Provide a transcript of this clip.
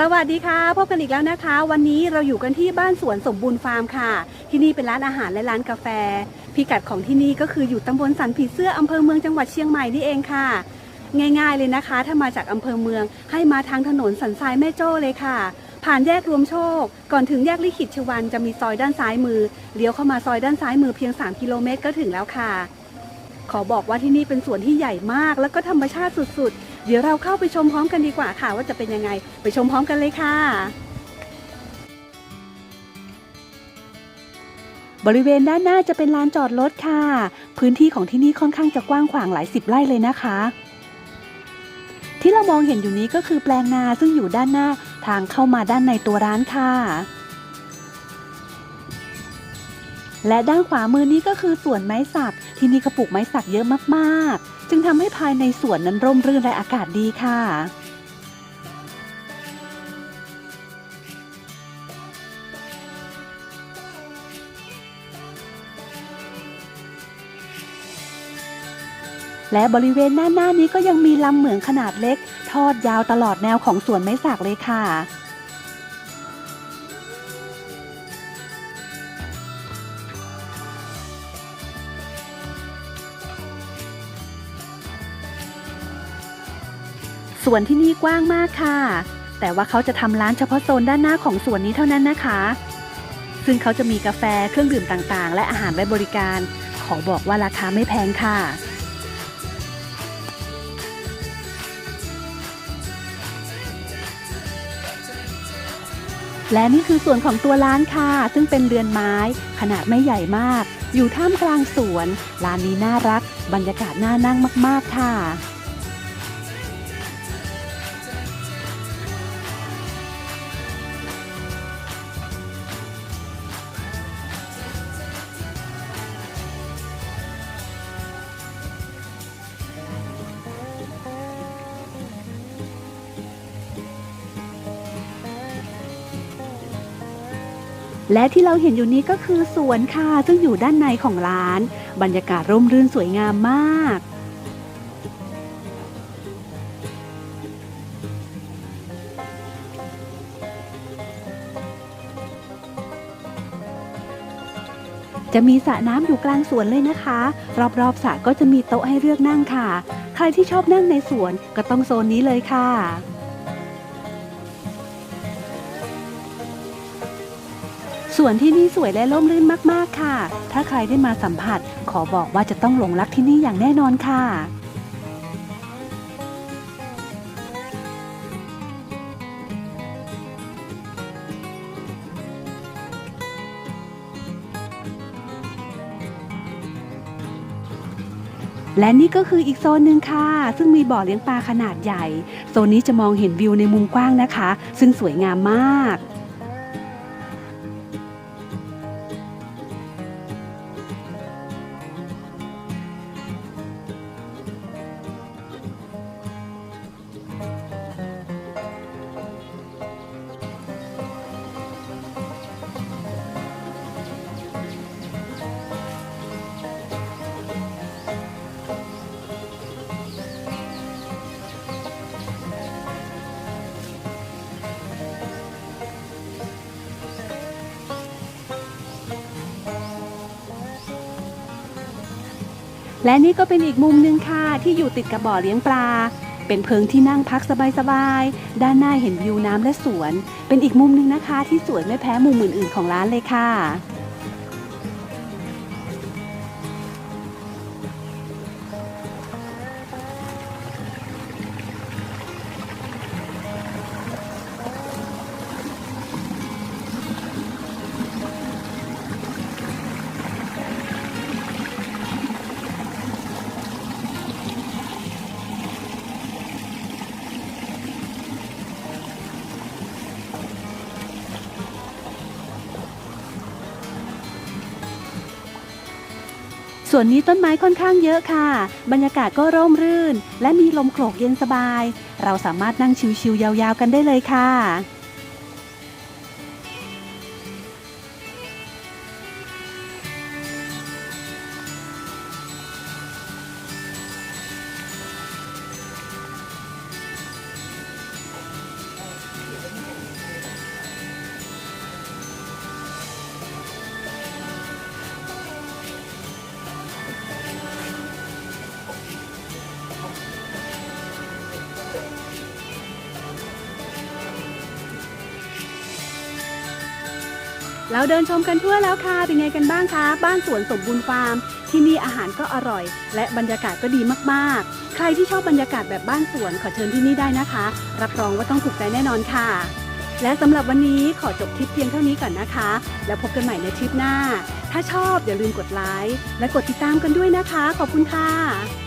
สวัสดีค่ะพบกันอีกแล้วนะคะ วันนี้เราอยู่กันที่บ้านสวนสมบูรณ์ฟาร์มค่ะ ที่นี่เป็นร้านอาหารและร้านกาแฟ พิกัดของที่นี่ก็คืออยู่ตำบลสันผีเสื้ออำเภอเมืองจังหวัดเชียงใหม่นี่เองค่ะ ง่ายๆเลยนะคะ ถ้ามาจากอำเภอเมืองให้มาทางถนนสันทรายแม่โจ้เลยค่ะ ผ่านแยกรวมโชค ก่อนถึงแยกลิขิตชวันจะมีซอยด้านซ้ายมือเลี้ยวเข้ามาซอยด้านซ้ายมือเพียง 3 กิโลเมตรก็ถึงแล้วค่ะ ขอบอกว่าที่นี่เป็นสวนที่ใหญ่มาก แล้วก็ธรรมชาติสุดๆ เดี๋ยวเราเข้าไปชมพร้อมกันดีกว่าค่ะ ว่าจะเป็นยังไงไปชมพร้อมกันเลยค่ะ บริเวณด้านหน้าจะเป็นลานจอดรถค่ะ พื้นที่ของที่นี่ค่อนข้างจะกว้างขวางหลายสิบไร่เลยนะคะ ที่เรามองเห็นอยู่นี้ก็คือแปลงนาซึ่งอยู่ด้านหน้าทางเข้ามาด้านในตัวร้านค่ะ และด้านขวามือนี้ก็คือสวนไม้สัก ที่นี่เขาปลูกไม้สักเยอะมากๆ จึงทำให้ภายในสวนนั้นร่มรื่นและอากาศดีค่ะและบริเวณหน้าหน้านี้ก็ยังมีลำเหมืองขนาดเล็ก ทอดยาวตลอดแนวของสวนไม้สักเลยค่ะ สวนที่นี่กว้างมากค่ะ แต่ว่าเขาจะทำร้านเฉพาะโซนด้านหน้าของสวนนี้เท่านั้นนะคะ ซึ่งเขาจะมีกาแฟเครื่องดื่มต่างๆ และอาหารไว้บริการ ขอบอกว่าราคาไม่แพงค่ะและนี่คือส่วนของตัวร้านค่ะ ซึ่งเป็นเรือนไม้ ขนาดไม่ใหญ่มาก อยู่ท่ามกลางสวน ร้านนี้น่ารัก บรรยากาศน่านั่งมาก ๆ ค่ะ และที่เราเห็นอยู่นี้ก็คือสวนค่ะซึ่งอยู่ด้านในของร้าน บรรยากาศร่มรื่นสวยงามมากจะมีสระน้ำอยู่กลางสวนเลยนะคะ รอบๆสระก็จะมีโต๊ะให้เลือกนั่งค่ะ ใครที่ชอบนั่งในสวนก็ต้องโซนนี้เลยค่ะ สวนที่นี่สวยและร่มรื่นมากๆค่ะ ถ้าใครได้มาสัมผัส ขอบอกว่าจะต้องหลงรักที่นี่อย่างแน่นอนค่ะและนี่ก็คืออีกโซนหนึ่งค่ะ ซึ่งมีบ่อเลี้ยงปลาขนาดใหญ่ โซนนี้จะมองเห็นวิวในมุมกว้างนะคะ ซึ่งสวยงามมาก และนี่ก็เป็นอีกมุมหนึ่งค่ะ ที่อยู่ติดกับบ่อเลี้ยงปลา เป็นเพิงที่นั่งพักสบายๆ ด้านหน้าเห็นวิวน้ำและสวน เป็นอีกมุมหนึ่งนะคะ ที่สวยไม่แพ้มุมอื่นๆของร้านเลยค่ะ ส่วนนี้ต้นไม้ค่อนข้างเยอะค่ะ บรรยากาศก็ร่มรื่น และมีลมโขลกเย็นสบาย เราสามารถนั่งชิวๆยาวๆกันได้เลยค่ะ เราเดินชมกันทั่วแล้วค่ะ เป็นไงกันบ้างคะ บ้านสวนสมบูรณ์ฟาร์ม ที่นี่อาหารก็อร่อย และบรรยากาศก็ดีมากๆ ใครที่ชอบบรรยากาศแบบบ้านสวนขอเชิญที่นี่ได้นะคะ รับรองว่าต้องถูกใจแน่นอนค่ะ และสำหรับวันนี้ขอจบทริปเพียงเท่านี้ก่อนนะคะ แล้วพบกันใหม่ในทริปหน้า ถ้าชอบอย่าลืมกดไลค์และกดติดตามกันด้วยนะคะ ขอบคุณค่ะ